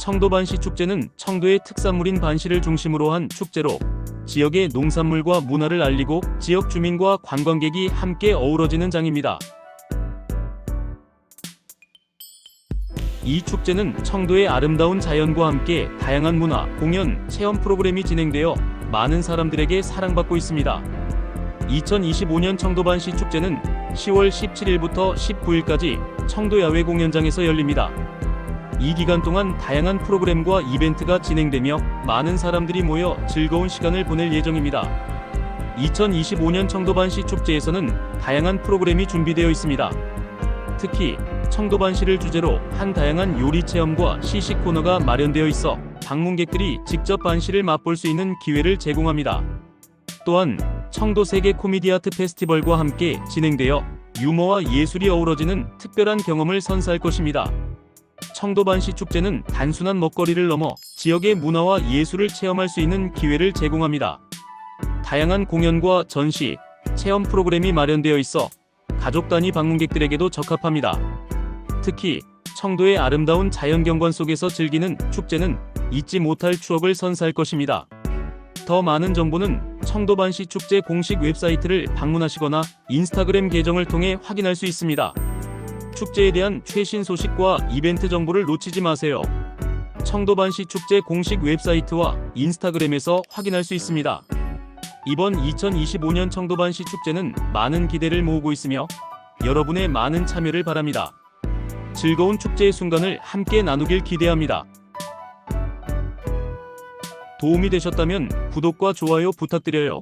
청도 반시 축제는 청도의 특산물인 반시를 중심으로 한 축제로 지역의 농산물과 문화를 알리고 지역 주민과 관광객이 함께 어우러지는 장입니다. 이 축제는 청도의 아름다운 자연과 함께 다양한 문화, 공연, 체험 프로그램이 진행되어 많은 사람들에게 사랑받고 있습니다. 2025년 청도 반시 축제는 10월 17일부터 19일까지 청도 야외 공연장에서 열립니다. 이 기간 동안 다양한 프로그램과 이벤트가 진행되며 많은 사람들이 모여 즐거운 시간을 보낼 예정입니다. 2025년 청도반시 축제에서는 다양한 프로그램이 준비되어 있습니다. 특히 청도반시를 주제로 한 다양한 요리 체험과 시식 코너가 마련되어 있어 방문객들이 직접 반시를 맛볼 수 있는 기회를 제공합니다. 또한 청도 세계 코미디 아트 페스티벌과 함께 진행되어 유머와 예술이 어우러지는 특별한 경험을 선사할 것입니다. 청도반시 축제는 단순한 먹거리를 넘어 지역의 문화와 예술을 체험할 수 있는 기회를 제공합니다. 다양한 공연과 전시, 체험 프로그램이 마련되어 있어 가족 단위 방문객들에게도 적합합니다. 특히 청도의 아름다운 자연경관 속에서 즐기는 축제는 잊지 못할 추억을 선사할 것입니다. 더 많은 정보는 청도반시 축제 공식 웹사이트를 방문하시거나 인스타그램 계정을 통해 확인할 수 있습니다. 축제에 대한 최신 소식과 이벤트 정보를 놓치지 마세요. 청도반시 축제 공식 웹사이트와 인스타그램에서 확인할 수 있습니다. 이번 2025년 청도반시 축제는 많은 기대를 모으고 있으며 여러분의 많은 참여를 바랍니다. 즐거운 축제의 순간을 함께 나누길 기대합니다. 도움이 되셨다면 구독과 좋아요 부탁드려요.